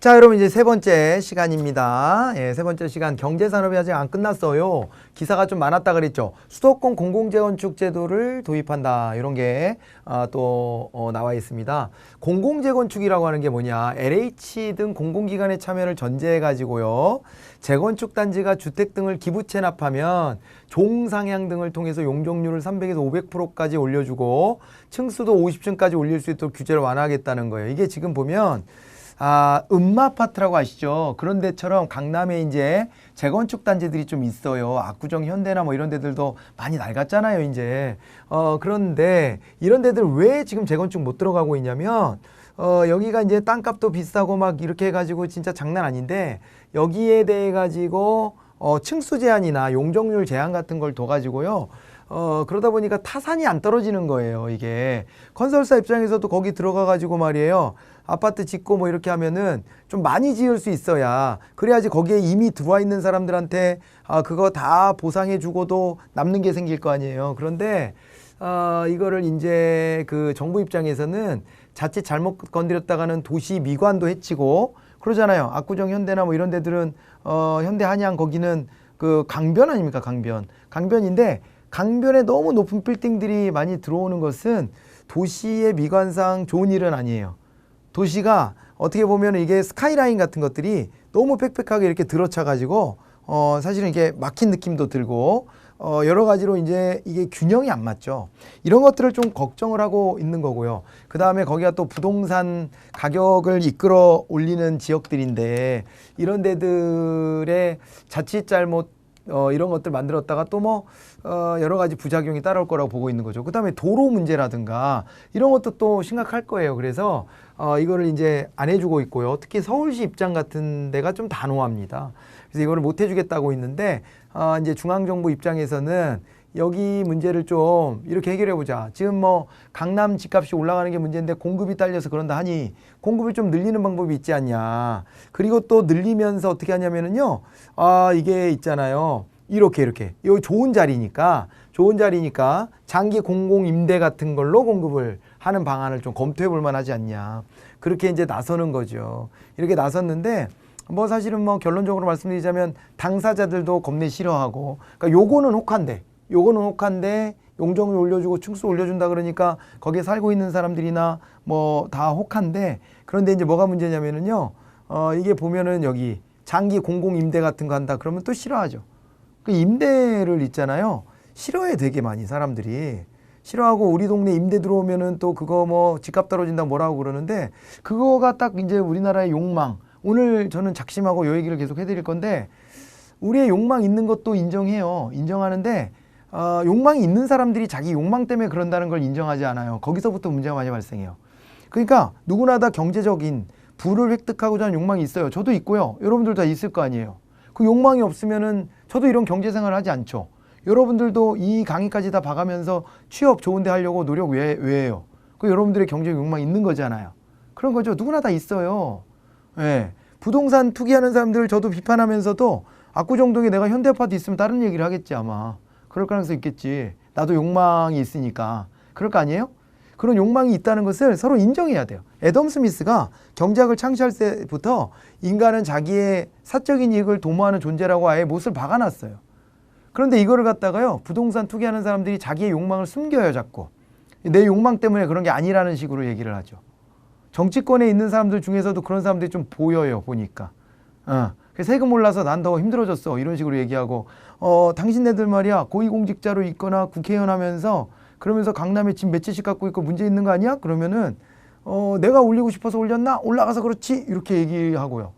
자, 여러분 이제 세 번째 시간입니다. 예, 세 번째 시간 경제 산업이 아직 안 끝났어요. 기사가 좀 많았다 그랬죠. 수도권 공공재건축 제도를 도입한다 이런 게 아, 또 어, 나와 있습니다. 공공재건축이라고 하는 게 뭐냐? LH 등 공공기관의 참여를 전제해 가지고요. 재건축 단지가 주택 등을 기부 체납하면 종상향 등을 통해서 용적률을 300에서 500%까지 올려주고 층수도 50층까지 올릴 수 있도록 규제를 완화하겠다는 거예요. 이게 지금 보면 아, 음마 아파트라고 아시죠? 그런 데처럼 강남에 이제 재건축 단지들이 좀 있어요. 압구정 현대나 뭐 이런 데들도 많이 낡았잖아요, 이제. 어, 그런데 이런 데들 왜 지금 재건축 못 들어가고 있냐면 어, 여기가 이제 땅값도 비싸고 막 이렇게 해 가지고 진짜 장난 아닌데 여기에 대해 가지고 어, 층수 제한이나 용적률 제한 같은 걸 둬 가지고요. 어, 그러다 보니까 타산이 안 떨어지는 거예요, 이게. 건설사 입장에서도 거기 들어가 가지고 말이에요. 아파트 짓고 뭐 이렇게 하면은 좀 많이 지을 수 있어야 그래야지 거기에 이미 들어와 있는 사람들한테 아, 그거 다 보상해 주고도 남는 게 생길 거 아니에요. 그런데 어, 이거를 이제 그 정부 입장에서는 자칫 잘못 건드렸다가는 도시 미관도 해치고 그러잖아요. 압구정 현대나 뭐 이런 데들은 어, 현대 한양 거기는 그 강변 아닙니까? 강변. 강변인데 강변에 너무 높은 빌딩들이 많이 들어오는 것은 도시의 미관상 좋은 일은 아니에요. 도시가 어떻게 보면 이게 스카이라인 같은 것들이 너무 빽빽하게 이렇게 들어차 가지고 어 사실은 이게 막힌 느낌도 들고 어 여러 가지로 이제 이게 균형이 안 맞죠. 이런 것들을 좀 걱정을 하고 있는 거고요. 그 다음에 거기가 또 부동산 가격을 이끌어 올리는 지역들인데 이런 데들의 자칫 잘못 어, 이런 것들 만들었다가 또뭐 어, 여러 가지 부작용이 따라올 거라고 보고 있는 거죠. 그 다음에 도로 문제라든가 이런 것도 또 심각할 거예요. 그래서 어, 이거를 이제 안 해주고 있고요. 특히 서울시 입장 같은 데가 좀 단호합니다. 그래서 이거를 못 해주겠다고 있는데 어, 이제 중앙정부 입장에서는 여기 문제를 좀 이렇게 해결해 보자. 지금 뭐 강남 집값이 올라가는 게 문제인데 공급이 딸려서 그런다 하니 공급을 좀 늘리는 방법이 있지 않냐. 그리고 또 늘리면서 어떻게 하냐면은요. 아, 이게 있잖아요. 이렇게 이렇게. 이 좋은 자리니까 좋은 자리니까 장기 공공 임대 같은 걸로 공급을 하는 방안을 좀 검토해 볼 만하지 않냐. 그렇게 이제 나서는 거죠. 이렇게 나섰는데 뭐 사실은 뭐 결론적으로 말씀드리자면 당사자들도 겁내 싫어하고 그러니까 요거는 혹한데 요거는 혹한데 용적률 올려주고 층수 올려준다 그러니까 거기에 살고 있는 사람들이나 뭐 다 혹한데 그런데 이제 뭐가 문제냐면은요 어 이게 보면은 여기 장기 공공 임대 같은 거 한다 그러면 또 싫어하죠 그 임대를 있잖아요 싫어해 되게 많이 사람들이 싫어하고 우리 동네 임대 들어오면은 또 그거 뭐 집값 떨어진다 뭐라고 그러는데 그거가 딱 이제 우리나라의 욕망 오늘 저는 작심하고 요 얘기를 계속 해드릴 건데 우리의 욕망 있는 것도 인정해요 인정하는데 어, 욕망이 있는 사람들이 자기 욕망 때문에 그런다는 걸 인정하지 않아요. 거기서부터 문제가 많이 발생해요. 그러니까 누구나 다 경제적인 부를 획득하고자 하는 욕망이 있어요. 저도 있고요. 여러분들 다 있을 거 아니에요. 그 욕망이 없으면은 저도 이런 경제 생활을 하지 않죠. 여러분들도 이 강의까지 다 봐가면서 취업 좋은 데 하려고 노력 왜, 왜 해요? 그 여러분들의 경제 욕망이 있는 거잖아요. 그런 거죠. 누구나 다 있어요. 예. 부동산 투기하는 사람들 저도 비판하면서도 압구정동에 내가 현대 아파트 있으면 다른 얘기를 하겠지 아마. 그럴 가능성이 있겠지. 나도 욕망이 있으니까. 그럴 거 아니에요? 그런 욕망이 있다는 것을 서로 인정해야 돼요. 애덤 스미스가 경제학을 창시할 때부터 인간은 자기의 사적인 이익을 도모하는 존재라고 아예 못을 박아놨어요. 그런데 이거를 갖다가요, 부동산 투기하는 사람들이 자기의 욕망을 숨겨요, 자꾸. 내 욕망 때문에 그런 게 아니라는 식으로 얘기를 하죠. 정치권에 있는 사람들 중에서도 그런 사람들이 좀 보여요, 보니까. 어. 세금 올라서 난 더 힘들어졌어. 이런 식으로 얘기하고, 어, 당신네들 말이야. 고위공직자로 있거나 국회의원 하면서 그러면서 강남에 집 몇 채씩 갖고 있고 문제 있는 거 아니야? 그러면은, 어, 내가 올리고 싶어서 올렸나? 올라가서 그렇지? 이렇게 얘기하고요.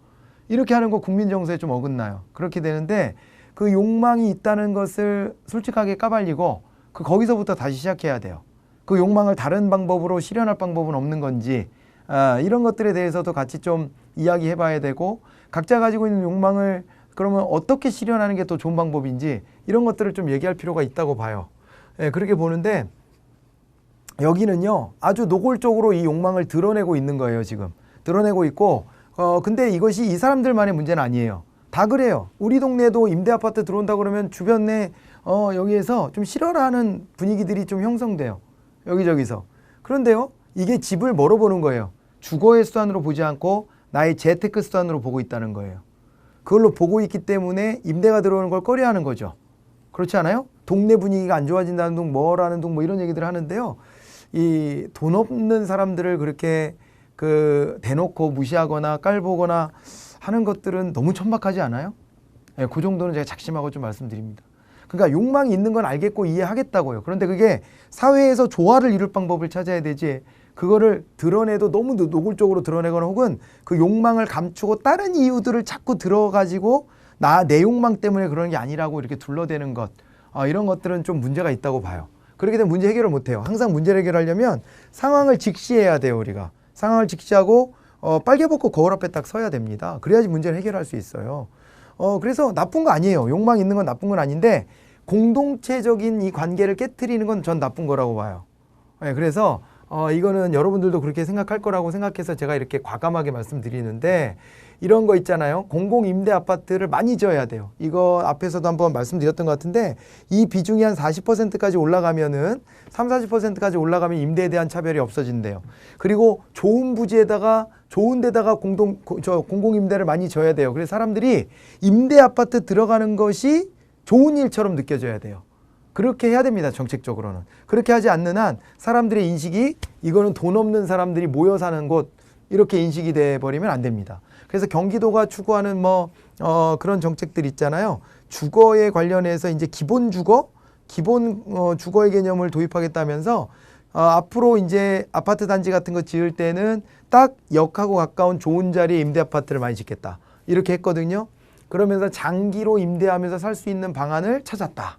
이렇게 하는 거 국민 정서에 좀 어긋나요. 그렇게 되는데 그 욕망이 있다는 것을 솔직하게 까발리고 그 거기서부터 다시 시작해야 돼요. 그 욕망을 다른 방법으로 실현할 방법은 없는 건지, 아, 이런 것들에 대해서도 같이 좀 이야기해 봐야 되고 각자 가지고 있는 욕망을 그러면 어떻게 실현하는 게 더 좋은 방법인지 이런 것들을 좀 얘기할 필요가 있다고 봐요. 예, 그렇게 보는데 여기는요 아주 노골적으로 이 욕망을 드러내고 있는 거예요 지금. 드러내고 있고 어 근데 이것이 이 사람들만의 문제는 아니에요. 다 그래요. 우리 동네도 임대 아파트 들어온다 그러면 주변에 어 여기에서 좀 싫어하는 분위기들이 좀 형성돼요. 여기저기서. 그런데요 이게 집을 뭐로 보는 거예요? 주거의 수단으로 보지 않고 나의 재테크 수단으로 보고 있다는 거예요. 그걸로 보고 있기 때문에 임대가 들어오는 걸 꺼려하는 거죠. 그렇지 않아요? 동네 분위기가 안 좋아진다는 둥, 뭐라는 둥, 뭐 이런 얘기들 하는데요. 이 돈 없는 사람들을 그렇게 그 대놓고 무시하거나 깔보거나 하는 것들은 너무 천박하지 않아요? 예, 그 정도는 제가 작심하고 좀 말씀드립니다. 그러니까 욕망이 있는 건 알겠고 이해하겠다고요. 그런데 그게 사회에서 조화를 이룰 방법을 찾아야 되지. 그거를 드러내도 너무 노- 노골적으로 드러내거나 혹은 그 욕망을 감추고 다른 이유들을 자꾸 들어가지고 나 내 욕망 때문에 그러는 게 아니라고 이렇게 둘러대는 것 아, 이런 것들은 좀 문제가 있다고 봐요. 그렇게 되면 문제 해결을 못 해요. 항상 문제를 해결하려면 상황을 직시해야 돼요, 우리가. 상황을 직시하고 어, 빨개 벗고 거울 앞에 딱 서야 됩니다. 그래야지 문제를 해결할 수 있어요. 어, 그래서 나쁜 거 아니에요. 욕망 있는 건 나쁜 건 아닌데 공동체적인 이 관계를 깨뜨리는 건 전 나쁜 거라고 봐요. 예, 그래서 어, 이거는 여러분들도 그렇게 생각할 거라고 생각해서 제가 이렇게 과감하게 말씀드리는데 이런 거 있잖아요. 공공 임대 아파트를 많이 지어야 돼요. 이거 앞에서도 한번 말씀드렸던 것 같은데 이 비중이 한 40%까지 올라가면은 3, 40%까지 올라가면 임대에 대한 차별이 없어진대요. 그리고 좋은 부지에다가 좋은 데다가 공동 고- 저 공공 임대를 많이 져야 돼요. 그래서 사람들이 임대 아파트 들어가는 것이 좋은 일처럼 느껴져야 돼요. 그렇게 해야 됩니다. 정책적으로는. 그렇게 하지 않는 한 사람들의 인식이 이거는 돈 없는 사람들이 모여 사는 곳 이렇게 인식이 돼 버리면 안 됩니다. 그래서 경기도가 추구하는 뭐 어, 그런 정책들 있잖아요. 주거에 관련해서 이제 기본 주거, 기본 어, 주거의 개념을 도입하겠다면서 어, 앞으로 이제 아파트 단지 같은 거 지을 때는 딱 역하고 가까운 좋은 자리에 임대 아파트를 많이 짓겠다. 이렇게 했거든요. 그러면서 장기로 임대하면서 살 수 있는 방안을 찾았다.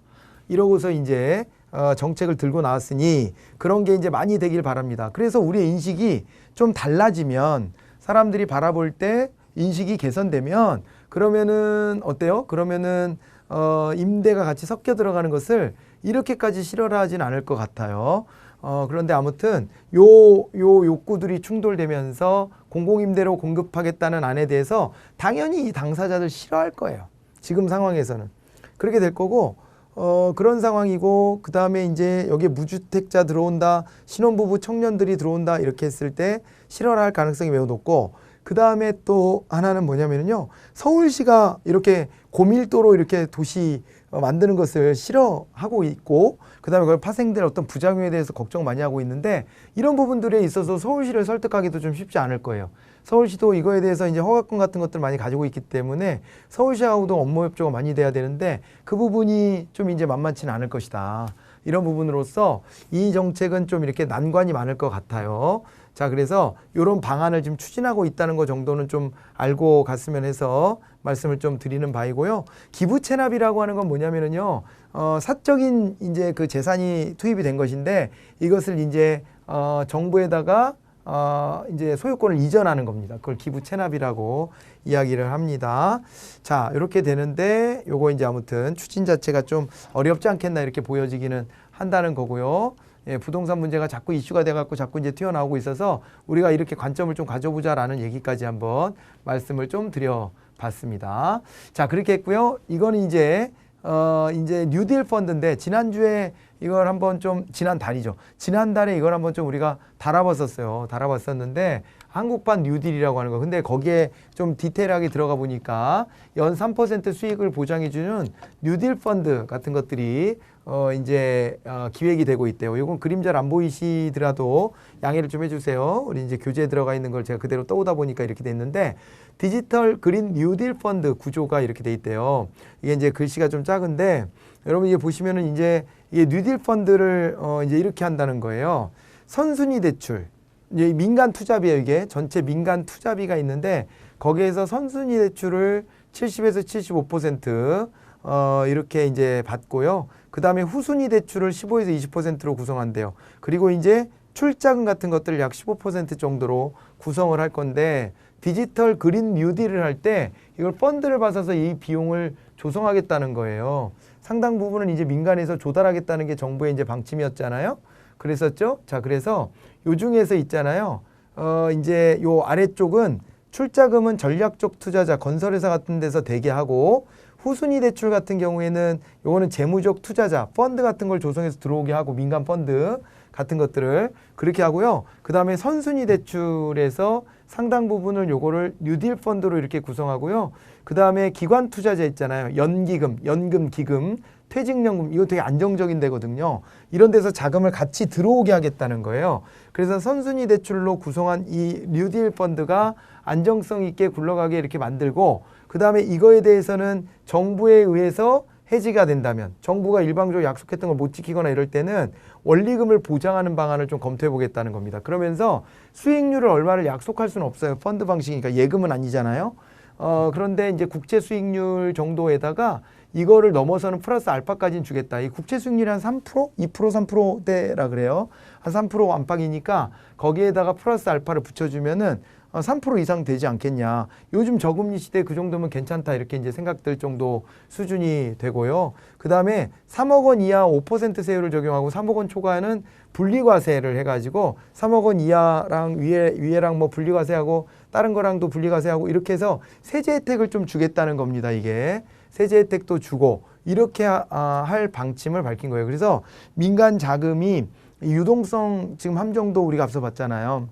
이러고서 이제 어, 정책을 들고 나왔으니 그런 게 이제 많이 되길 바랍니다. 그래서 우리의 인식이 좀 달라지면 사람들이 바라볼 때 인식이 개선되면 그러면은 어때요? 그러면은 어, 임대가 같이 섞여 들어가는 것을 이렇게까지 싫어하진 않을 것 같아요. 어, 그런데 아무튼 요, 요 욕구들이 충돌되면서 공공임대로 공급하겠다는 안에 대해서 당연히 이 당사자들 싫어할 거예요. 지금 상황에서는. 그렇게 될 거고, 어, 그런 상황이고, 그 다음에 이제 여기에 무주택자 들어온다, 신혼부부 청년들이 들어온다, 이렇게 했을 때 실현할 가능성이 매우 높고, 그 다음에 또 하나는 뭐냐면요. 서울시가 이렇게 고밀도로 이렇게 도시 어, 만드는 것을 싫어하고 있고, 그 다음에 그걸 파생될 어떤 부작용에 대해서 걱정 많이 하고 있는데, 이런 부분들에 있어서 서울시를 설득하기도 좀 쉽지 않을 거예요. 서울시도 이거에 대해서 이제 허가권 같은 것들 많이 가지고 있기 때문에 서울시하고도 업무 협조가 많이 돼야 되는데 그 부분이 좀 이제 만만치는 않을 것이다. 이런 부분으로서 이 정책은 좀 이렇게 난관이 많을 것 같아요. 자, 그래서 이런 방안을 지금 추진하고 있다는 것 정도는 좀 알고 갔으면 해서 말씀을 좀 드리는 바이고요. 기부 체납이라고 하는 건 뭐냐면은요, 어, 사적인 이제 그 재산이 투입이 된 것인데 이것을 이제 어, 정부에다가 어, 이제 소유권을 이전하는 겁니다. 그걸 기부 체납이라고 이야기를 합니다. 자, 이렇게 되는데 요거 이제 아무튼 추진 자체가 좀 어렵지 않겠나 이렇게 보여지기는 한다는 거고요. 예, 부동산 문제가 자꾸 이슈가 돼 갖고 자꾸 이제 튀어나오고 있어서 우리가 이렇게 관점을 좀 가져보자라는 얘기까지 한번 말씀을 좀 드려 봤습니다. 자, 그렇게 했고요. 이거는 이제 어, 이제 뉴딜 펀드인데 지난주에 이걸 한번 좀 지난 달이죠. 지난달에 이걸 한번 좀 우리가 달아봤었어요. 달아봤었는데 한국판 뉴딜이라고 하는 거. 근데 거기에 좀 디테일하게 들어가 보니까 연 3% 수익을 보장해주는 뉴딜 펀드 같은 것들이 어 이제 어 기획이 되고 있대요. 이건 그림 잘 안 보이시더라도 양해를 좀 해주세요. 우리 이제 교재에 들어가 있는 걸 제가 그대로 떠오다 보니까 이렇게 됐는데 디지털 그린 뉴딜 펀드 구조가 이렇게 돼 있대요. 이게 이제 글씨가 좀 작은데 여러분 이게 보시면은 이제 이게 뉴딜 펀드를 어 이제 이렇게 한다는 거예요. 선순위 대출. 이제 민간 투자비예요, 이게. 전체 민간 투자비가 있는데 거기에서 선순위 대출을 70에서 75% 어, 이렇게 이제 받고요. 그 다음에 후순위 대출을 15에서 20%로 구성한대요. 그리고 이제 출자금 같은 것들을 약 15% 정도로 구성을 할 건데 디지털 그린 뉴딜을 할 때 이걸 펀드를 받아서 이 비용을 조성하겠다는 거예요. 상당 부분은 이제 민간에서 조달하겠다는 게 정부의 이제 방침이었잖아요. 그랬었죠. 자, 그래서 요 중에서 있잖아요. 어, 이제 요 아래쪽은 출자금은 전략적 투자자, 건설회사 같은 데서 대게 하고 후순위 대출 같은 경우에는 요거는 재무적 투자자, 펀드 같은 걸 조성해서 들어오게 하고 민간 펀드 같은 것들을 그렇게 하고요. 그 다음에 선순위 대출에서 상당 부분을 요거를 뉴딜 펀드로 이렇게 구성하고요. 그 다음에 기관 투자자 있잖아요. 연기금, 연금, 기금, 퇴직연금 이거 되게 안정적인 데거든요. 이런 데서 자금을 같이 들어오게 하겠다는 거예요. 그래서 선순위 대출로 구성한 이 뉴딜 펀드가 안정성 있게 굴러가게 이렇게 만들고 그 다음에 이거에 대해서는 정부에 의해서 해지가 된다면 정부가 일방적으로 약속했던 걸 못 지키거나 이럴 때는 원리금을 보장하는 방안을 좀 검토해 보겠다는 겁니다. 그러면서 수익률을 얼마를 약속할 수는 없어요. 펀드 방식이니까 예금은 아니잖아요. 어, 그런데 이제 국채 수익률 정도에다가 이거를 넘어서는 플러스 알파까지는 주겠다. 이 국채 수익률이 한 3%? 2% 3%대라 그래요. 한 3% 안팎이니까 거기에다가 플러스 알파를 붙여주면은 어, 3% 이상 되지 않겠냐. 요즘 저금리 시대 그 정도면 괜찮다. 이렇게 이제 생각될 정도 수준이 되고요. 그 다음에 3억 원 이하 5% 세율을 적용하고 3억 원 초과는 분리과세를 해가지고 3억 원 이하랑 위에, 위에랑 뭐 분리과세하고 다른 거랑도 분리과세하고 이렇게 해서 세제 혜택을 좀 주겠다는 겁니다. 이게. 세제 혜택도 주고 이렇게 하- 아, 할 방침을 밝힌 거예요. 그래서 민간 자금이 유동성 지금 함정도 우리가 앞서 봤잖아요.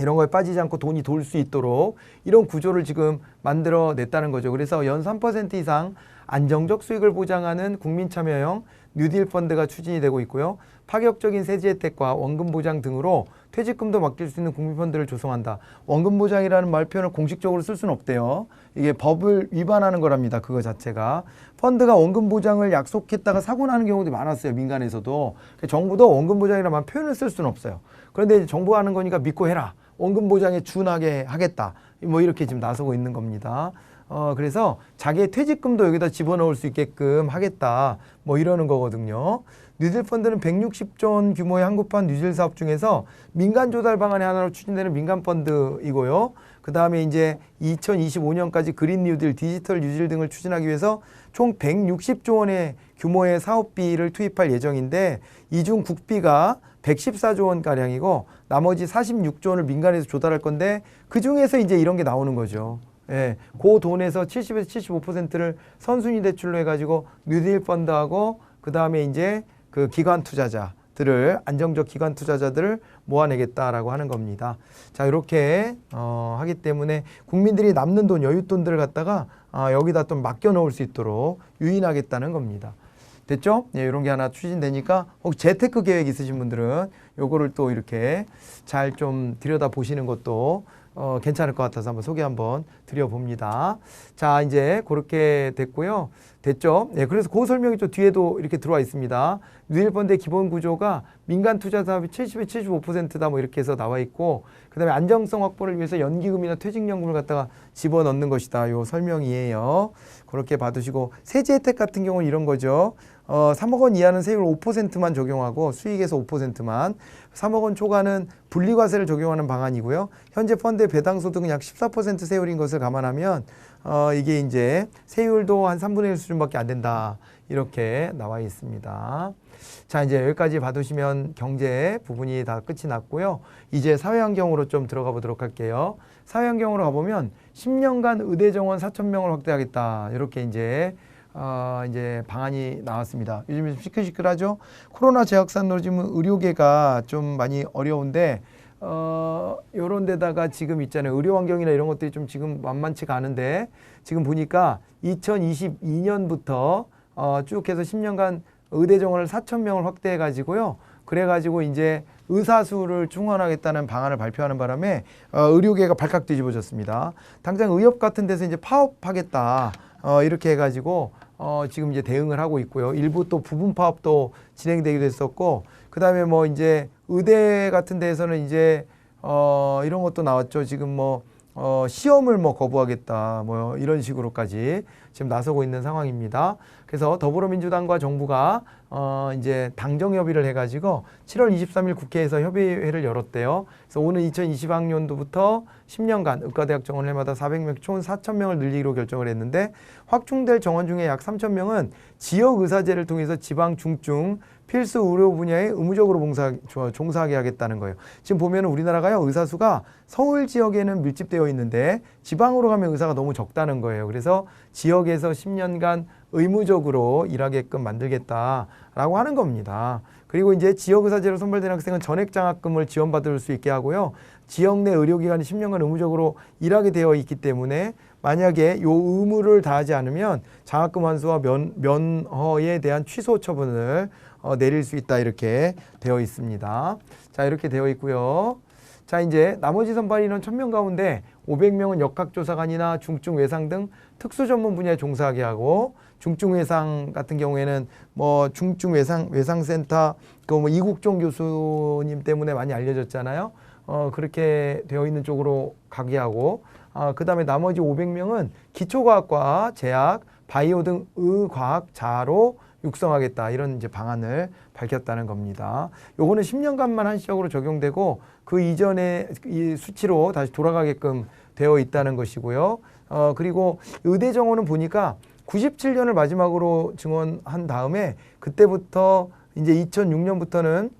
이런 거에 빠지지 않고 돈이 돌 수 있도록 이런 구조를 지금 만들어 냈다는 거죠. 그래서 연 3% 이상 안정적 수익을 보장하는 국민 참여형 뉴딜 펀드가 추진이 되고 있고요. 파격적인 세제 혜택과 원금 보장 등으로 퇴직금도 맡길 수 있는 국민 펀드를 조성한다. 원금 보장이라는 말 표현을 공식적으로 쓸 수는 없대요. 이게 법을 위반하는 거랍니다. 그거 자체가. 펀드가 원금 보장을 약속했다가 사고 나는 경우도 많았어요. 민간에서도. 정부도 원금 보장이라는 말 표현을 쓸 수는 없어요. 그런데 이제 정부가 하는 거니까 믿고 해라. 원금 보장에 준하게 하겠다. 뭐 이렇게 지금 나서고 있는 겁니다. 어, 그래서 자기의 퇴직금도 여기다 집어넣을 수 있게끔 하겠다. 뭐 이러는 거거든요. 뉴딜 펀드는 160조 원 규모의 한국판 뉴딜 사업 중에서 민간 조달 방안의 하나로 추진되는 민간 펀드이고요. 그 다음에 이제 2025년까지 그린 뉴딜, 디지털 뉴딜 등을 추진하기 위해서 총 160조 원의 규모의 사업비를 투입할 예정인데 이 중 국비가 114조 원 가량이고 나머지 46조 원을 민간에서 조달할 건데 그 중에서 이제 이런 게 나오는 거죠. 예, 그 돈에서 70에서 75%를 선순위 대출로 해가지고 뉴딜 펀드하고 그 다음에 이제 그 기관 투자자들을 안정적 기관 투자자들을 모아내겠다라고 하는 겁니다. 자 이렇게 어, 하기 때문에 국민들이 남는 돈 여윳돈들을 갖다가 아, 여기다 좀 맡겨 놓을 수 있도록 유인하겠다는 겁니다. 됐죠? 예, 이런 게 하나 추진되니까 혹 재테크 계획 있으신 분들은 요거를 또 이렇게 잘 좀 들여다 보시는 것도 어, 괜찮을 것 같아서 한번 소개 한번 드려봅니다. 자, 이제 그렇게 됐고요. 됐죠? 예, 그래서 그 설명이 또 뒤에도 이렇게 들어와 있습니다. 뉴딜펀드의 기본 구조가 민간 투자 사업이 70에 75%다 뭐 이렇게 해서 나와 있고 그다음에 안정성 확보를 위해서 연기금이나 퇴직연금을 갖다가 집어넣는 것이다. 요 설명이에요. 그렇게 받으시고 세제 혜택 같은 경우는 이런 거죠. 어, 3억 원 이하는 세율 5%만 적용하고 수익에서 5%만 3억 원 초과는 분리과세를 적용하는 방안이고요. 현재 펀드의 배당 소득은 약 14% 세율인 것을 감안하면 어, 이게 이제 세율도 한 3분의 1 수준밖에 안 된다. 이렇게 나와 있습니다. 자, 이제 여기까지 봐두시면 경제 부분이 다 끝이 났고요. 이제 사회환경으로 좀 들어가 보도록 할게요. 사회환경으로 가보면 10년간 의대 정원 4천 명을 확대하겠다. 이렇게 이제 어, 이제 방안이 나왔습니다. 요즘 좀 시끌시끌하죠. 코로나 재확산으로 지금 의료계가 좀 많이 어려운데 어, 요런 데다가 지금 있잖아요. 의료 환경이나 이런 것들이 좀 지금 만만치가 않은데 지금 보니까 2022년부터 어, 쭉 해서 10년간 의대 정원을 4천 명을 확대해 가지고요. 그래 가지고 이제 의사 수를 충원하겠다는 방안을 발표하는 바람에 어, 의료계가 발칵 뒤집어졌습니다. 당장 의협 같은 데서 이제 파업하겠다. 어, 이렇게 해가지고 어, 지금 이제 대응을 하고 있고요. 일부 또 부분 파업도 진행되기도 했었고, 그 다음에 뭐 이제 의대 같은 데에서는 이제 어, 이런 것도 나왔죠. 지금 뭐 어, 시험을 뭐 거부하겠다. 뭐 이런 식으로까지 지금 나서고 있는 상황입니다. 그래서 더불어민주당과 정부가 어, 이제 당정 협의를 해가지고 7월 23일 국회에서 협의회를 열었대요. 그래서 오는 2020학년도부터 10년간 의과대학 정원회마다 400명, 총 4,000명을 늘리기로 결정을 했는데 확충될 정원 중에 약 3,000명은 지역 의사제를 통해서 지방 중증 필수 의료 분야에 의무적으로 봉사, 종사하게 하겠다는 거예요. 지금 보면 우리나라가요, 의사 수가 서울 지역에는 밀집되어 있는데 지방으로 가면 의사가 너무 적다는 거예요. 그래서 지역에서 10년간 의무적으로 일하게끔 만들겠다 라고 하는 겁니다. 그리고 이제 지역의사제로 선발된 학생은 전액 장학금을 지원받을 수 있게 하고요. 지역 내 의료기관이 10년간 의무적으로 일하게 되어 있기 때문에 만약에 요 의무를 다하지 않으면 장학금 환수와 면, 면허에 대한 취소 처분을 어, 내릴 수 있다 이렇게 되어 있습니다. 자 이렇게 되어 있고요. 자 이제 나머지 선발 인원 1000명 가운데 500명은 역학조사관이나 중증외상 등 특수 전문 분야에 종사하게 하고 중증외상 같은 경우에는 뭐 중증외상 외상센터 그뭐 이국종 교수님 때문에 많이 알려졌잖아요. 어 그렇게 되어 있는 쪽으로 가게 하고 아 그다음에 나머지 500명은 기초과학과 제약, 바이오 등 의과학자로 육성하겠다 이런 이제 방안을 밝혔다는 겁니다. 요거는 10년간만 한시적으로 적용되고 그 이전에 이 수치로 다시 돌아가게끔 되어 있다는 것이고요. 어 그리고 의대 정원은 보니까 97년을 마지막으로 증원한 다음에 그때부터 이제 2006년부터는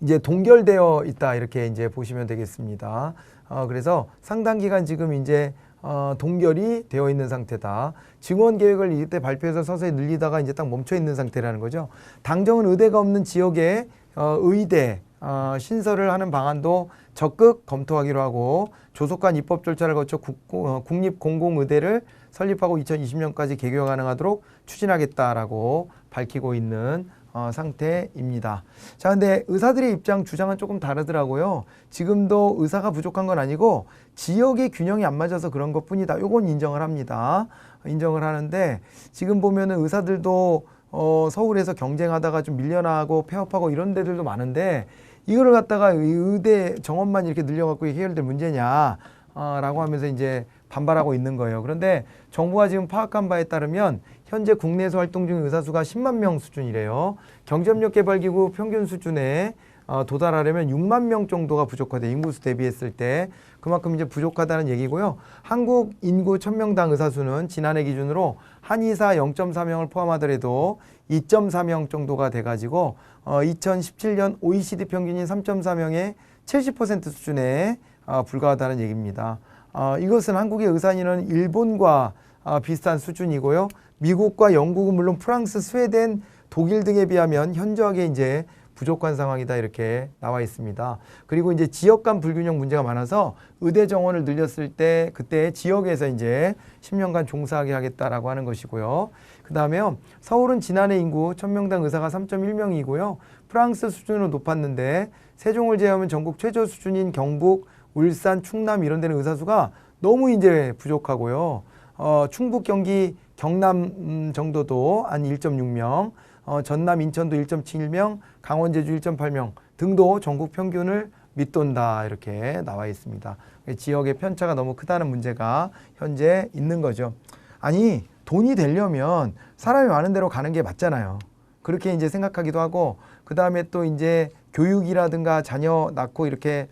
이제 동결되어 있다 이렇게 이제 보시면 되겠습니다. 어, 그래서 상당 기간 지금 이제 어, 동결이 되어 있는 상태다. 증원 계획을 이때 발표해서 서서히 늘리다가 이제 딱 멈춰 있는 상태라는 거죠. 당정은 의대가 없는 지역에 어, 의대 어, 신설을 하는 방안도 적극 검토하기로 하고 조속한 입법 절차를 거쳐 국, 어, 국립공공의대를 설립하고 2020년까지 개교 가능하도록 추진하겠다라고 밝히고 있는 어, 상태입니다. 자, 근데 의사들의 입장 주장은 조금 다르더라고요. 지금도 의사가 부족한 건 아니고 지역의 균형이 안 맞아서 그런 것 뿐이다. 요건 인정을 합니다. 인정을 하는데 지금 보면은 의사들도 어, 서울에서 경쟁하다가 좀 밀려나고 폐업하고 이런 데들도 많은데 이거를 갖다가 의- 의대 정원만 이렇게 늘려갖고 해결될 문제냐, 어, 라고 하면서 이제 반발하고 있는 거예요. 그런데 정부가 지금 파악한 바에 따르면 현재 국내에서 활동 중인 의사 수가 10만 명 수준이래요. 경제협력 개발기구 평균 수준에 어, 도달하려면 6만 명 정도가 부족하대 인구수 대비했을 때 그만큼 이제 부족하다는 얘기고요. 한국 인구 1000명당 의사 수는 지난해 기준으로 한의사 0.4명을 포함하더라도 2.4명 정도가 돼가지고 어, 2017년 OECD 평균인 3.4명의 70% 수준에 어, 불과하다는 얘기입니다. 어, 이것은 한국의 의사 인원은 일본과 어, 비슷한 수준이고요. 미국과 영국은 물론 프랑스, 스웨덴, 독일 등에 비하면 현저하게 이제 부족한 상황이다 이렇게 나와 있습니다. 그리고 이제 지역 간 불균형 문제가 많아서 의대 정원을 늘렸을 때 그때 지역에서 이제 10년간 종사하게 하겠다라고 하는 것이고요. 그 다음에 서울은 지난해 인구 1000명당 의사가 3.1명이고요. 프랑스 수준으로 높았는데 세종을 제외하면 전국 최저 수준인 경북, 울산, 충남 이런 데는 의사 수가 너무 이제 부족하고요. 어, 충북, 경기, 경남 음, 정도도 한 1.6명, 어, 전남, 인천도 1.7명, 강원, 제주 1.8명 등도 전국 평균을 밑돈다 이렇게 나와 있습니다. 지역의 편차가 너무 크다는 문제가 현재 있는 거죠. 아니 돈이 되려면 사람이 많은 데로 가는 게 맞잖아요. 그렇게 이제 생각하기도 하고 그 다음에 또 이제 교육이라든가 자녀 낳고 이렇게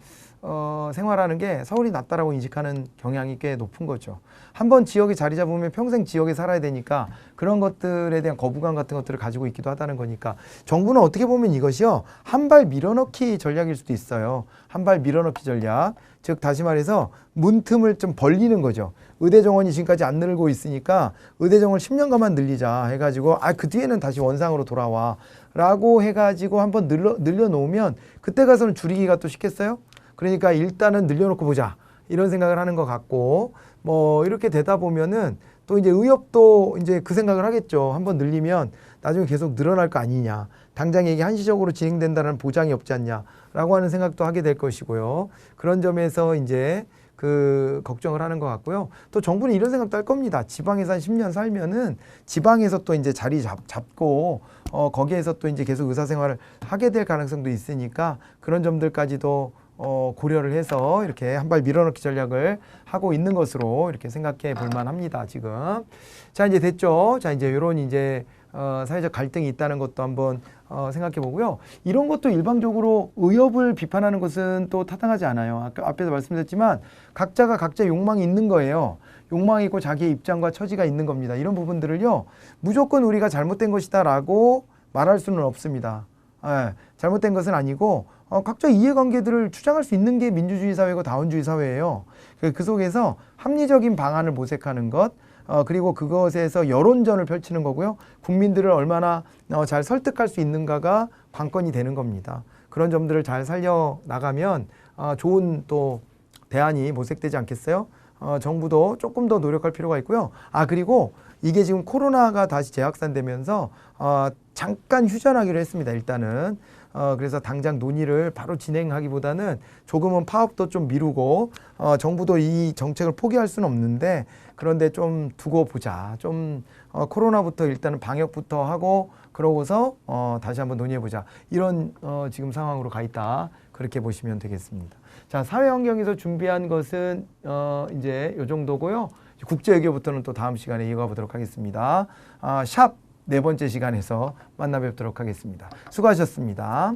어, 생활하는 게 서울이 낫다라고 인식하는 경향이 꽤 높은 거죠. 한번 지역에 자리 잡으면 평생 지역에 살아야 되니까 그런 것들에 대한 거부감 같은 것들을 가지고 있기도 하다는 거니까 정부는 어떻게 보면 이것이요 한 발 밀어넣기 전략일 수도 있어요. 한 발 밀어넣기 전략. 즉 다시 말해서 문틈을 좀 벌리는 거죠. 의대 정원이 지금까지 안 늘고 있으니까 의대 정원 10년간만 늘리자 해가지고 아 그 뒤에는 다시 원상으로 돌아와 라고 해가지고 한번 늘려 늘려 놓으면 그때 가서는 줄이기가 또 쉽겠어요? 그러니까 일단은 늘려놓고 보자 이런 생각을 하는 것 같고 뭐 이렇게 되다 보면은 또 이제 의협도 이제 그 생각을 하겠죠. 한번 늘리면 나중에 계속 늘어날 거 아니냐. 당장 이게 한시적으로 진행된다는 보장이 없지 않냐라고 하는 생각도 하게 될 것이고요. 그런 점에서 이제 그 걱정을 하는 것 같고요. 또 정부는 이런 생각도 할 겁니다. 지방에서 한 10년 살면은 지방에서 또 이제 자리 잡, 잡고 어 거기에서 또 이제 계속 의사 생활을 하게 될 가능성도 있으니까 그런 점들까지도 어, 고려를 해서 이렇게 한 발 밀어넣기 전략을 하고 있는 것으로 이렇게 생각해 볼 만 합니다. 지금 자 이제 됐죠. 자 이제 이런 이제 어, 사회적 갈등이 있다는 것도 한번 어, 생각해 보고요. 이런 것도 일방적으로 의협을 비판하는 것은 또 타당하지 않아요. 아까 앞에서 말씀드렸지만 각자가 각자 욕망이 있는 거예요. 욕망이 있고 자기의 입장과 처지가 있는 겁니다. 이런 부분들을요 무조건 우리가 잘못된 것이다라고 말할 수는 없습니다. 예, 잘못된 것은 아니고 어, 각자 이해관계들을 주장할 수 있는 게 민주주의 사회고 다원주의 사회예요. 그, 그 속에서 합리적인 방안을 모색하는 것, 어, 그리고 그것에서 여론전을 펼치는 거고요. 국민들을 얼마나 어, 잘 설득할 수 있는가가 관건이 되는 겁니다. 그런 점들을 잘 살려 나가면 어, 좋은 또 대안이 모색되지 않겠어요? 어, 정부도 조금 더 노력할 필요가 있고요. 아 그리고 이게 지금 코로나가 다시 재확산되면서 어, 잠깐 휴전하기로 했습니다. 일단은 어, 그래서 당장 논의를 바로 진행하기보다는 조금은 파업도 좀 미루고 어, 정부도 이 정책을 포기할 수는 없는데 그런데 좀 두고 보자. 좀 어, 코로나부터 일단은 방역부터 하고 그러고서 어, 다시 한번 논의해 보자. 이런 어, 지금 상황으로 가 있다. 그렇게 보시면 되겠습니다. 자, 사회환경에서 준비한 것은 어, 이제 요 정도고요. 국제 외교부터는 또 다음 시간에 이어가 보도록 하겠습니다. 아, 샵 네 번째 시간에서 만나 뵙도록 하겠습니다. 수고하셨습니다.